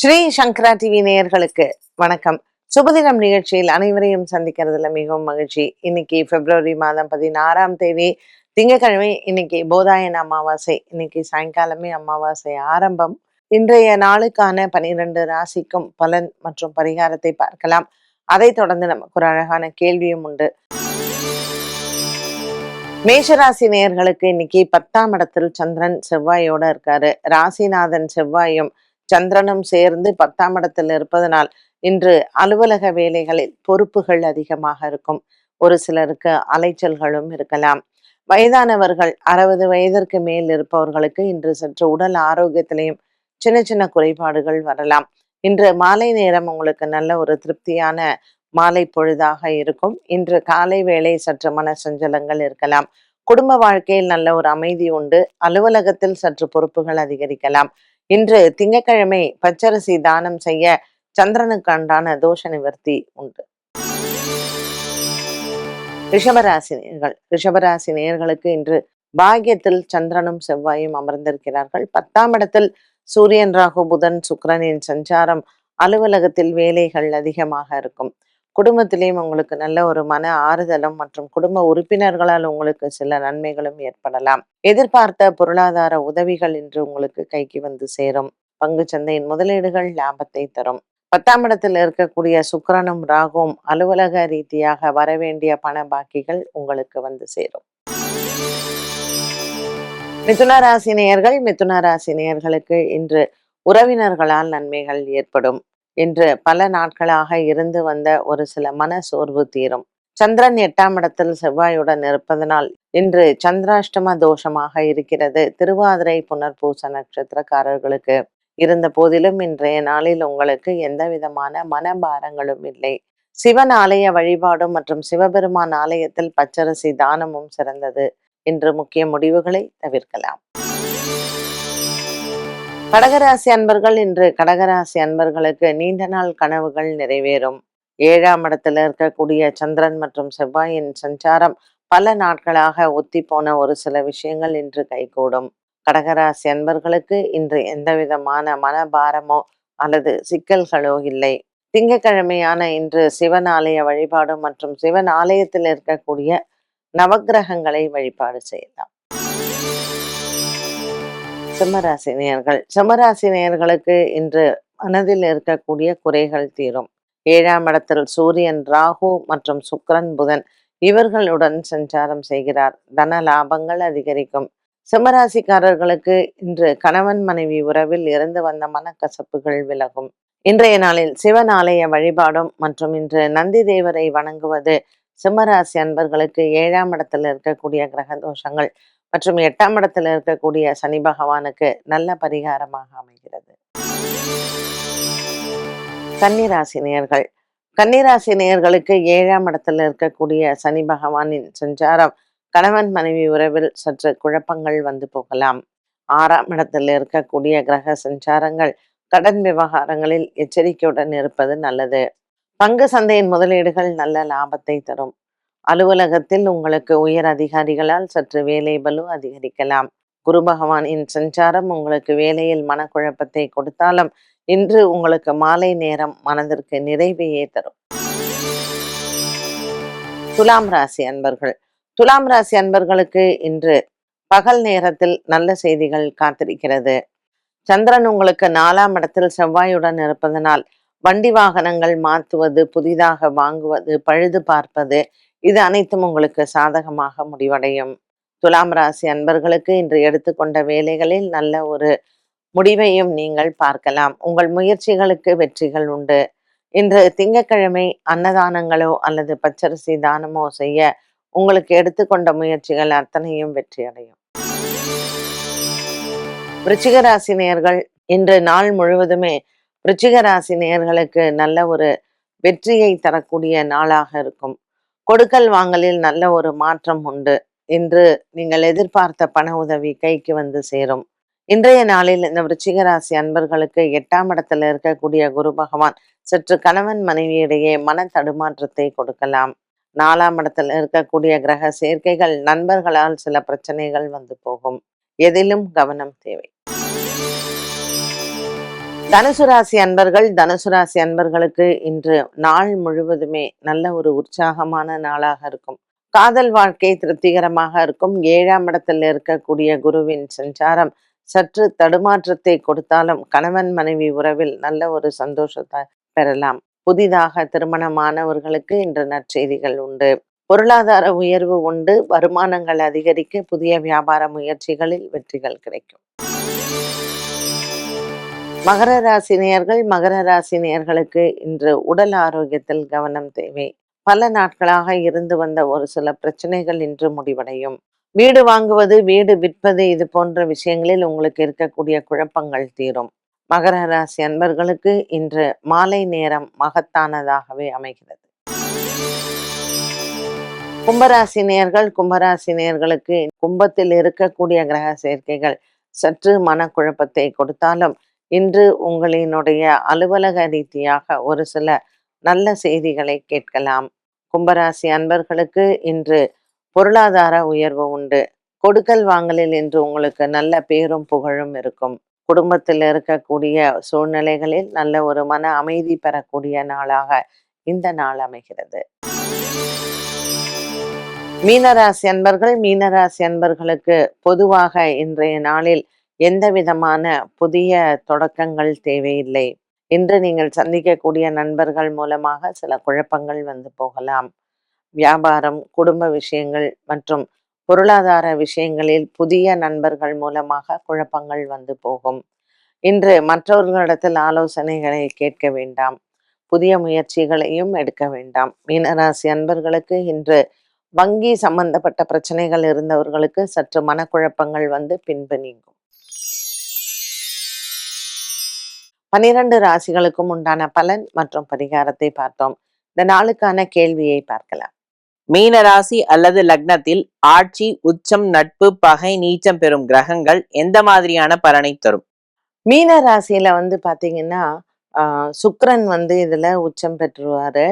ஸ்ரீ சங்கரா TV நேயர்களுக்கு வணக்கம். சுபதினம் நிகழ்ச்சியில் அனைவரையும் சந்திக்கிறதுல மிகவும் மகிழ்ச்சி. இன்னைக்கு பிப்ரவரி மாதம் பதினாறாம் தேதி திங்கட்கிழமை இன்னைக்கு போதாயன் அமாவாசை. இன்னைக்கு சாயங்காலமே அமாவாசை ஆரம்பம். இன்றைய நாளுக்கான பனிரெண்டு ராசிக்கும் பலன் மற்றும் பரிகாரத்தை பார்க்கலாம். அதைத் தொடர்ந்து நமக்கு ஒரு அழகான கேள்வியும் உண்டு. மேஷராசி நேயர்களுக்கு இன்னைக்கு பத்தாம் இடத்தில் சந்திரன் செவ்வாயோட இருக்காரு. ராசிநாதன் செவ்வாயும் சந்திரனும் சேர்ந்து பத்தாம் இடத்தில் இருப்பதனால் இன்று அலுவலக வேலைகளில் பொறுப்புகள் அதிகமாக இருக்கும். ஒரு சிலருக்கு அலைச்சல்களும் இருக்கலாம். வயதானவர்கள் அறுபது வயதிற்கு மேல் இருப்பவர்களுக்கு இன்று சற்று உடல் ஆரோக்கியத்திலையும் சின்ன சின்ன குறைபாடுகள் வரலாம். இன்று மாலை நேரம் உங்களுக்கு நல்ல ஒரு திருப்தியான மாலை பொழுதாக இருக்கும். இன்று காலை வேளை சற்று மன சஞ்சலங்கள் இருக்கலாம். குடும்ப வாழ்க்கையில் நல்ல ஒரு அமைதி உண்டு. அலுவலகத்தில் சற்று பொறுப்புகள் அதிகரிக்கலாம். இன்று திங்கட்கிழமை பச்சரிசி தானம் செய்ய சந்திரனுக்கண்டான தோஷ நிவர்த்தி உண்டு. ரிஷபராசி நேர்கள். ரிஷபராசி நேர்களுக்கு இன்று பாகியத்தில் சந்திரனும் செவ்வாயும் அமர்ந்திருக்கிறார்கள். பத்தாம் இடத்தில் சூரியன் ராகு புதன் சுக்கிரனின் சஞ்சாரம் அலுவலகத்தில் வேலைகள் அதிகமாக இருக்கும். குடும்பத்திலேயும் உங்களுக்கு நல்ல ஒரு மன ஆறுதலும் மற்றும் குடும்ப உறுப்பினர்களால் உங்களுக்கு சில நன்மைகளும் ஏற்படலாம். எதிர்பார்த்த பொருளாதார உதவிகள் இன்று உங்களுக்கு கைக்கு வந்து சேரும். பங்கு சந்தையின் முதலீடுகள் லாபத்தை தரும். பத்தாம் இடத்தில் இருக்கக்கூடிய சுக்கரனும் ராகுவும் அலுவலக ரீதியாக வரவேண்டிய பண பாக்கிகள் உங்களுக்கு வந்து சேரும். மிதுன ராசி நேயர்கள் மிதுன ராசி நேயர்களுக்கு இன்று உறவினர்களால் நன்மைகள் ஏற்படும். இன்று பல நாட்களாக இருந்து வந்த ஒரு சில மன சோர்வு தீரும். சந்திரன் எட்டாம் இடத்தில் செவ்வாயுடன் இருப்பதனால் இன்று சந்திராஷ்டம தோஷமாக இருக்கிறது. திருவாதிரை புனர்பூச நட்சத்திரக்காரர்களுக்கு இருந்த போதிலும் இன்றைய நாளில் உங்களுக்கு எந்த விதமான மனபாரங்களும் இல்லை. சிவன் ஆலய வழிபாடும் மற்றும் சிவபெருமான் ஆலயத்தில் பச்சரிசி தானமும் சிறந்தது. இன்று முக்கிய முடிவுகளை தவிர்க்கலாம். கடகராசி அன்பர்கள் இன்று கடகராசி அன்பர்களுக்கு நீண்ட நாள் கனவுகள் நிறைவேறும். ஏழாம் இடத்துல இருக்கக்கூடிய சந்திரன் மற்றும் செவ்வாயின் சஞ்சாரம் பல நாட்களாக ஒத்தி போன ஒரு சில விஷயங்கள் இன்று கைகூடும். கடகராசி அன்பர்களுக்கு இன்று எந்த விதமான மனபாரமோ அல்லது சிக்கல்களோ இல்லை. திங்கக்கிழமையான இன்று சிவன் ஆலய வழிபாடு மற்றும் சிவன் ஆலயத்தில் இருக்கக்கூடிய நவக்கிரகங்களை வழிபாடு செய்யலாம். சிம்மராசி நேயர்கள் சிம்மராசி நேயர்களுக்கு இன்று மனதில் இருக்கக்கூடிய குறைகள் தீரும். ஏழாம் இடத்தில் சூரியன் ராகு மற்றும் சுக்கிரன் புதன் இவர்களுடன் சஞ்சாரம் செய்கிறார். தன லாபங்கள் அதிகரிக்கும். சிம்மராசிக்காரர்களுக்கு இன்று கணவன் மனைவி உறவில் இருந்து வந்த மனக்கசப்புகள் விலகும். இன்றைய நாளில் சிவன் ஆலய வழிபாடும் மற்றும் இன்று நந்தி தேவரை வணங்குவது சிம்மராசி அன்பர்களுக்கு ஏழாம் இடத்தில் இருக்கக்கூடிய கிரக தோஷங்கள் மற்றும் எட்டாம் இடத்தில் இருக்கக்கூடிய சனி பகவானுக்கு நல்ல பரிகாரமாக அமைகிறது. கன்னிராசி நேர்கள் கன்னிராசி நேர்களுக்கு ஏழாம் இடத்தில் இருக்கக்கூடிய சனி பகவானின் சஞ்சாரம் கணவன் மனைவி உறவில் சற்று குழப்பங்கள் வந்து போகலாம். ஆறாம் இடத்தில் இருக்கக்கூடிய கிரக சஞ்சாரங்கள் கடன் விவகாரங்களில் எச்சரிக்கையுடன் இருப்பது நல்லது. பங்கு சந்தையின் முதலீடுகள் நல்ல லாபத்தை தரும். அலுவலகத்தில் உங்களுக்கு உயர் அதிகாரிகளால் சற்று வேலை பலு அதிகரிக்கலாம். குரு பகவானின் சஞ்சாரம் உங்களுக்கு வேலையில் மனக்குழப்பத்தை கொடுத்தாலும் இன்று உங்களுக்கு மாலை நேரம் மனதிற்கு நிறைவையே தரும். துலாம் ராசி அன்பர்கள். துலாம் ராசி அன்பர்களுக்கு இன்று பகல் நேரத்தில் நல்ல செய்திகள் காத்திருக்கிறது. சந்திரன் உங்களுக்கு நாலாம் இடத்தில் செவ்வாயுடன் இருப்பதனால் வண்டி வாகனங்கள் மாற்றுவது புதிதாக வாங்குவது பழுது பார்ப்பது இது அனைத்தும் உங்களுக்கு சாதகமாக முடிவடையும். துலாம் ராசி அன்பர்களுக்கு இன்று எடுத்துக்கொண்ட வேலைகளில் நல்ல ஒரு முடிவையும் நீங்கள் பார்க்கலாம். உங்கள் முயற்சிகளுக்கு வெற்றிகள் உண்டு. இன்று திங்கட்கிழமை அன்னதானங்களோ அல்லது பச்சரிசி தானமோ செய்ய உங்களுக்கு எடுத்துக்கொண்ட முயற்சிகள் அத்தனையும் வெற்றி அடையும். விருச்சிக ராசி இன்று நாள் முழுவதுமே விருச்சிக ராசி நல்ல ஒரு வெற்றியை தரக்கூடிய நாளாக இருக்கும். கொடுக்கல் வாங்கலில் நல்ல ஒரு மாற்றம் உண்டு. இன்று நீங்கள் எதிர்பார்த்த பண உதவி கைக்கு வந்து சேரும். இன்றைய நாளில் இந்த விருச்சிக ராசி அன்பர்களுக்கு எட்டாம் இடத்துல இருக்கக்கூடிய குரு பகவான் சற்று கணவன் மனைவியிடையே மன தடுமாற்றத்தை கொடுக்கலாம். நாலாம் இடத்துல இருக்கக்கூடிய கிரக சேர்க்கைகள் நண்பர்களால் சில பிரச்சனைகள் வந்து போகும். எதிலும் கவனம் தேவை. தனுசு ராசி அன்பர்கள் தனுசு ராசி அன்பர்களுக்கு இன்று நாள் முழுவதுமே நல்ல ஒரு உற்சாகமான நாளாக இருக்கும். காதல் வாழ்க்கை திருப்திகரமாக இருக்கும். ஏழாம் இடத்தில் இருக்கக்கூடிய குருவின் சஞ்சாரம் சற்று தடுமாற்றத்தை கொடுத்தாலும் கணவன் மனைவி உறவில் நல்ல ஒரு சந்தோஷத்தை பெறலாம். புதிதாக திருமணமானவர்களுக்கு இன்று நற்செய்திகள் உண்டு. பொருளாதார உயர்வு உண்டு. வருமானங்கள் அதிகரிக்க புதிய வியாபார முயற்சிகளில் வெற்றிகள் கிடைக்கும். மகர ராசி நேயர்கள் மகர ராசி நேயர்களுக்கு இன்று உடல் ஆரோக்கியத்தில் கவனம் தேவை. பல நாட்களாக இருந்து வந்த ஒரு சில பிரச்சனைகள் இன்று முடிவடையும். வீடு வாங்குவது வீடு விற்பது இது போன்ற விஷயங்களில் உங்களுக்கு இருக்கக்கூடிய குழப்பங்கள் தீரும். மகர ராசி அன்பர்களுக்கு இன்று மாலை நேரம் மகத்தானதாகவே அமைகிறது. கும்பராசி நேர்கள் கும்பராசி நேர்களுக்கு கும்பத்தில் இருக்கக்கூடிய கிரக சேர்க்கைகள் சற்று மனக்குழப்பத்தை கொடுத்தாலும் இன்று உங்களினுடைய அலுவலக ரீதியாக ஒரு சில நல்ல செய்திகளை கேட்கலாம். கும்பராசி அன்பர்களுக்கு இன்று பொருளாதார உயர்வு உண்டு. கொடுக்கல் வாங்கலில் இன்று உங்களுக்கு நல்ல பேரும் புகழும் இருக்கும். குடும்பத்தில் இருக்கக்கூடிய சூழ்நிலைகளில் நல்ல ஒரு மன அமைதி பெறக்கூடிய நாளாக இந்த நாள் அமைகிறது. மீனராசி அன்பர்கள் மீனராசி அன்பர்களுக்கு பொதுவாக இன்றைய நாளில் எந்த விதமான புதிய தொடக்கங்கள் தேவையில்லை. இன்று நீங்கள் சந்திக்கக்கூடிய நண்பர்கள் மூலமாக சில குழப்பங்கள் வந்து போகலாம். வியாபாரம் குடும்ப விஷயங்கள் மற்றும் பொருளாதார விஷயங்களில் புதிய நண்பர்கள் மூலமாக குழப்பங்கள் வந்து போகும். இன்று மற்றவர்களிடத்தில் ஆலோசனைகளை கேட்க வேண்டாம். புதிய முயற்சிகளையும் எடுக்க வேண்டாம். மீனராசி அன்பர்களுக்கு இன்று வங்கி சம்பந்தப்பட்ட பிரச்சனைகள் இருந்தவர்களுக்கு சற்று மனக்குழப்பங்கள் வந்து பின்பு நீங்கும். பனிரெண்டு ராசிகளுக்கும் உண்டான பலன் மற்றும் பரிகாரத்தை பார்த்தோம். இந்த நாளுக்கான கேள்வியை பார்க்கலாம். மீன ராசி அல்லது லக்னத்தில் ஆட்சி உச்சம் நட்பு பகை நீச்சம் பெறும் கிரகங்கள் எந்த மாதிரியான பலனை தரும்? மீன ராசியில வந்து பாத்தீங்கன்னா ஆஹ் சுக்ரன் வந்து இதுல உச்சம் பெற்றுருவாரு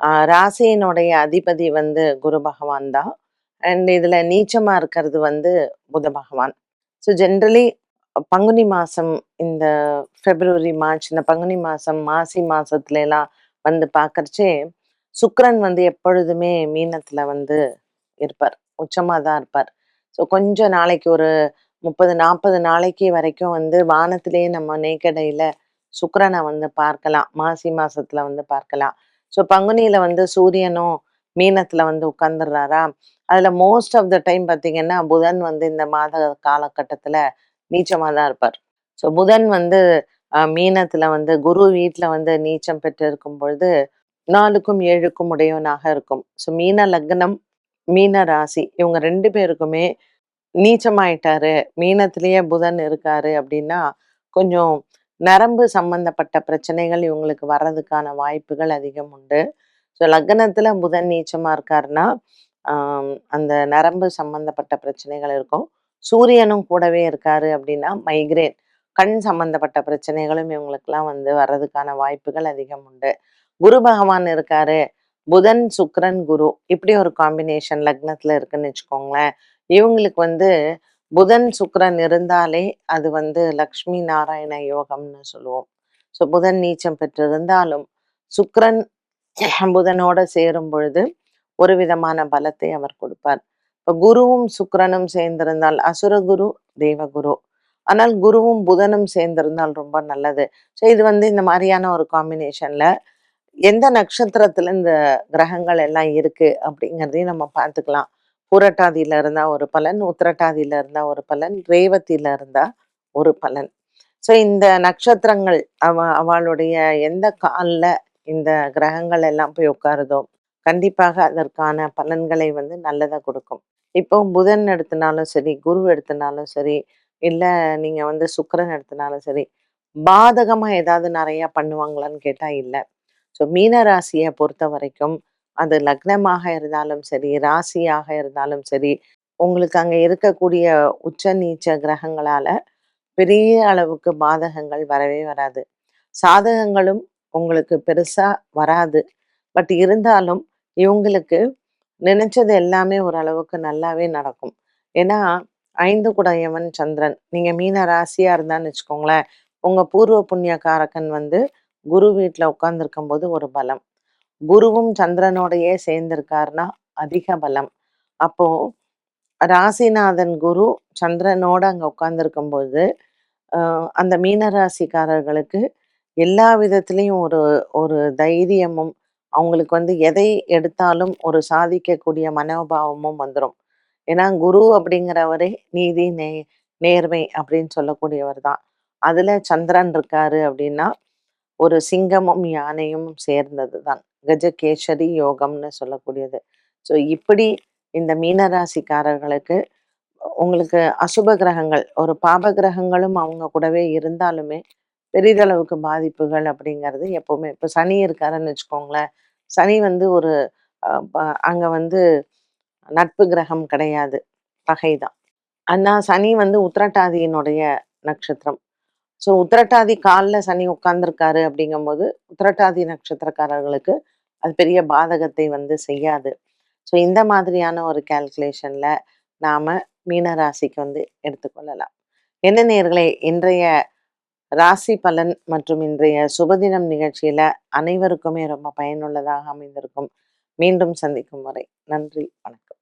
ஆஹ் ராசியினுடைய அதிபதி வந்து குரு பகவான் தான். அண்ட் இதுல நீச்சமா இருக்கிறது வந்து புத பகவான். ஸோ ஜென்ரலி பங்குனி மாசம் இந்த பிப்ரவரி மார்ச் இந்த பங்குனி மாசம் மாசி மாசத்துல எல்லாம் வந்து பார்க்கறச்சே சுக்கரன் வந்து எப்பொழுதுமே மீனத்துல வந்து இருப்பார். உச்சமா தான் இருப்பார். ஸோ கொஞ்ச நாளைக்கு ஒரு முப்பது நாற்பது நாளைக்கு வரைக்கும் வந்து வானத்திலேயே நம்ம நேக்கடையில் சுக்கரனை வந்து பார்க்கலாம். மாசி மாசத்துல வந்து பார்க்கலாம். ஸோ பங்குனியில வந்து சூரியனும் மீனத்துல வந்து உட்கார்ந்துடுறாரா? அதுல மோஸ்ட் ஆஃப் த டைம் பார்த்தீங்கன்னா புதன் வந்து இந்த மாத காலகட்டத்துல நீச்சமாக தான் இருப்பார். ஸோ புதன் வந்து மீனத்தில் மீனத்துல வந்து குரு வீட்டில் வந்து நீச்சம் பெற்று இருக்கும் பொழுது நாலுக்கும் ஏழுக்கும் உடையவனாக இருக்கும். ஸோ மீன லக்னம் மீன ராசி இவங்க ரெண்டு பேருக்குமே நீச்சமாயிட்டாரு. மீனத்திலேயே புதன் இருக்காரு அப்படின்னா கொஞ்சம் நரம்பு சம்பந்தப்பட்ட பிரச்சனைகள் இவங்களுக்கு வர்றதுக்கான வாய்ப்புகள் அதிகம் உண்டு. ஸோ லக்னத்துல புதன் நீச்சமா இருக்காருன்னா அந்த நரம்பு சம்பந்தப்பட்ட பிரச்சனைகள் இருக்கும். சூரியனும் கூடவே இருக்காரு அப்படின்னா மைக்ரேன் கண் சம்பந்தப்பட்ட பிரச்சனைகளும் இவங்களுக்கெல்லாம் வந்து வர்றதுக்கான வாய்ப்புகள் அதிகம் உண்டு. குரு பகவான் இருக்காரு. புதன் சுக்ரன் குரு இப்படி ஒரு காம்பினேஷன் லக்னத்துல இருக்குன்னு வச்சுக்கோங்களேன். இவங்களுக்கு வந்து புதன் சுக்ரன் இருந்தாலே அது வந்து லக்ஷ்மி நாராயண யோகம்னு சொல்லுவோம். ஸோ புதன் நீச்சம் பெற்றிருந்தாலும் சுக்ரன் புதனோட சேரும் பொழுது ஒரு விதமான பலத்தை அவர் கொடுப்பார். இப்போ குருவும் சுக்கிரனும் சேர்ந்திருந்தால் அசுரகுரு தேவகுரு ஆனால் குருவும் புதனும் சேர்ந்திருந்தால் ரொம்ப நல்லது. ஸோ இது வந்து இந்த மாதிரியான ஒரு காம்பினேஷனில் எந்த நட்சத்திரத்தில் இந்த கிரகங்கள் எல்லாம் இருக்குது அப்படிங்கிறதையும் நம்ம பார்த்துக்கலாம். பூரட்டாதியில் இருந்தால் ஒரு பலன் உத்திரட்டாதியில் இருந்தால் ஒரு பலன் ரேவத்தியில் இருந்தால் ஒரு பலன். ஸோ இந்த நட்சத்திரங்கள் அவ அவளுடைய எந்த காலில் இந்த கிரகங்கள் எல்லாம் போய் உட்காருதோ கண்டிப்பாக அதற்கான பலன்களை வந்து நல்லதாக கொடுக்கும். இப்போ புதன் எடுத்தனாலும் சரி குரு எடுத்தனாலும் சரி இல்லை நீங்கள் வந்து சுக்கரன் எடுத்தனாலும் சரி பாதகமாக ஏதாவது நிறையா பண்ணுவாங்களான்னு கேட்டால் இல்லை. ஸோ மீன ராசியை பொறுத்த வரைக்கும் அது லக்னமாக இருந்தாலும் சரி ராசியாக இருந்தாலும் சரி உங்களுக்கு அங்கே இருக்கக்கூடிய உச்ச நீச்ச கிரகங்களால் பெரிய அளவுக்கு பாதகங்கள் வரவே வராது. சாதகங்களும் உங்களுக்கு பெருசாக வராது. பட் இருந்தாலும் இவங்களுக்கு நினைச்சது எல்லாமே ஓரளவுக்கு நல்லாவே நடக்கும். ஏன்னா ஐந்து குடையவன் சந்திரன். நீங்க மீன ராசியா இருந்தான்னு வச்சுக்கோங்களேன் உங்க பூர்வ புண்ணிய காரகன் வந்து குரு வீட்டில் உட்காந்துருக்கும் போது ஒரு பலம். குருவும் சந்திரனோடையே சேர்ந்திருக்காருன்னா அதிக பலம். அப்போ ராசிநாதன் குரு சந்திரனோட அங்கே உட்காந்துருக்கும் போது அந்த மீனராசிக்காரர்களுக்கு எல்லா விதத்துலேயும் ஒரு ஒரு தைரியமும் அவங்களுக்கு வந்து எதை எடுத்தாலும் ஒரு சாதிக்கக்கூடிய மனோபாவமும் வந்துடும் ஏன்னா குரு அப்படிங்கிறவரே நீதி நே நேர்மை அப்படின்னு சொல்லக்கூடியவர் தான். அதுல சந்திரன் இருக்காரு அப்படின்னா ஒரு சிங்கமும் யானையும் சேர்ந்தது தான். கஜகேசரி யோகம்னு சொல்லக்கூடியது. ஸோ இப்படி இந்த மீனராசிக்காரர்களுக்கு உங்களுக்கு அசுப கிரகங்கள் ஒரு பாப கிரகங்களும் அவங்க கூடவே இருந்தாலுமே பெரிதளவுக்கு பாதிப்புகள் அப்படிங்கிறது எப்போவுமே. இப்போ சனி இருக்காருன்னு வச்சுக்கோங்களேன். சனி வந்து ஒரு அஹ், வந்து நட்பு கிரகம் கிடையாது. பகைதான். ஆனால் சனி வந்து உத்திரட்டாதியினுடைய நட்சத்திரம். ஸோ உத்திரட்டாதி காலில் சனி உட்கார்ந்துருக்காரு அப்படிங்கும்போது உத்திரட்டாதி நட்சத்திரக்காரர்களுக்கு அது பெரிய பாதகத்தை வந்து செய்யாது. ஸோ இந்த மாதிரியான ஒரு கால்குலேஷன்ல நாம மீனராசிக்கு வந்து எடுத்துக்கொள்ளலாம். என்ன நேர்களை இன்றைய ராசி பலன் மற்றும் இன்றைய சுபதினம் நிகழ்ச்சியில அனைவருக்குமே ரொம்ப பயனுள்ளதாக அமைந்திருக்கும். மீண்டும் சந்திக்கும் வரை நன்றி வணக்கம்.